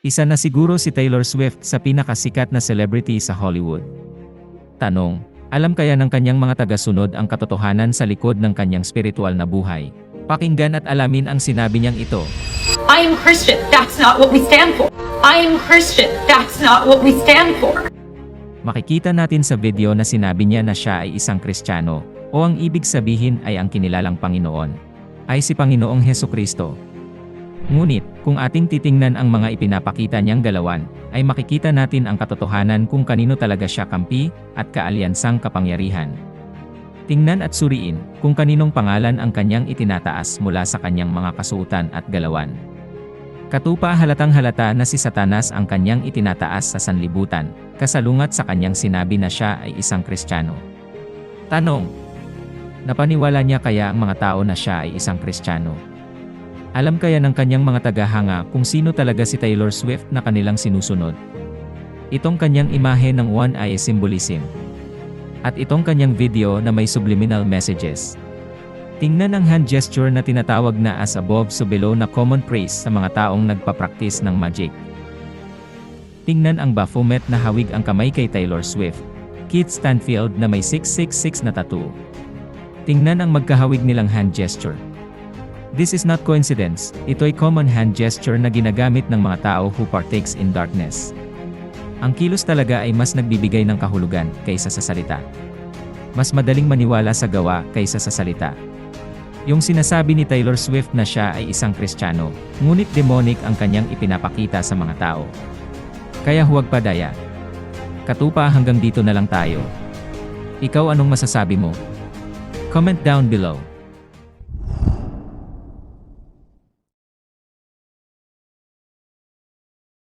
Isa na siguro si Taylor Swift sa pinakasikat na celebrity sa Hollywood. Tanong, alam kaya ng kanyang mga tagasunod ang katotohanan sa likod ng kanyang spiritual na buhay? Pakinggan at alamin ang sinabi niyang ito. I am Christian. That's not what we stand for. I am Christian. That's not what we stand for. Makikita natin sa video na sinabi niya na siya ay isang Kristiyano, o ang ibig sabihin ay ang kinilalang Panginoon, ay si Panginoong Heso Kristo. Ngunit, kung ating titingnan ang mga ipinapakita niyang galawan, ay makikita natin ang katotohanan kung kanino talaga siya kampi at kaalyansang kapangyarihan. Tingnan at suriin kung kaninong pangalan ang kanyang itinataas mula sa kanyang mga kasuotan at galawan. Katupa halatang halata na si Satanas ang kanyang itinataas sa sanlibutan, kasalungat sa kanyang sinabi na siya ay isang Kristiyano. Tanong, napaniwala niya kaya ang mga tao na siya ay isang Kristiyano? Alam kaya ng kanyang mga tagahanga kung sino talaga si Taylor Swift na kanilang sinusunod? Itong kanyang imahe ng One Eye Symbolism. At itong kanyang video na may subliminal messages. Tingnan ang hand gesture na tinatawag na as above so below na common praise sa mga taong nagpa-practice ng magic. Tingnan ang Baphomet na hawig ang kamay kay Taylor Swift. Keith Stanfield na may 666 na tattoo. Tingnan ang magkahawig nilang hand gesture. This is not coincidence, ito'y common hand gesture na ginagamit ng mga tao who partakes in darkness. Ang kilos talaga ay mas nagbibigay ng kahulugan kaysa sa salita. Mas madaling maniwala sa gawa kaysa sa salita. Yung sinasabi ni Taylor Swift na siya ay isang Kristiyano, ngunit demonic ang kanyang ipinapakita sa mga tao. Kaya huwag padaya. Katupa hanggang dito na lang tayo. Ikaw anong masasabi mo? Comment down below.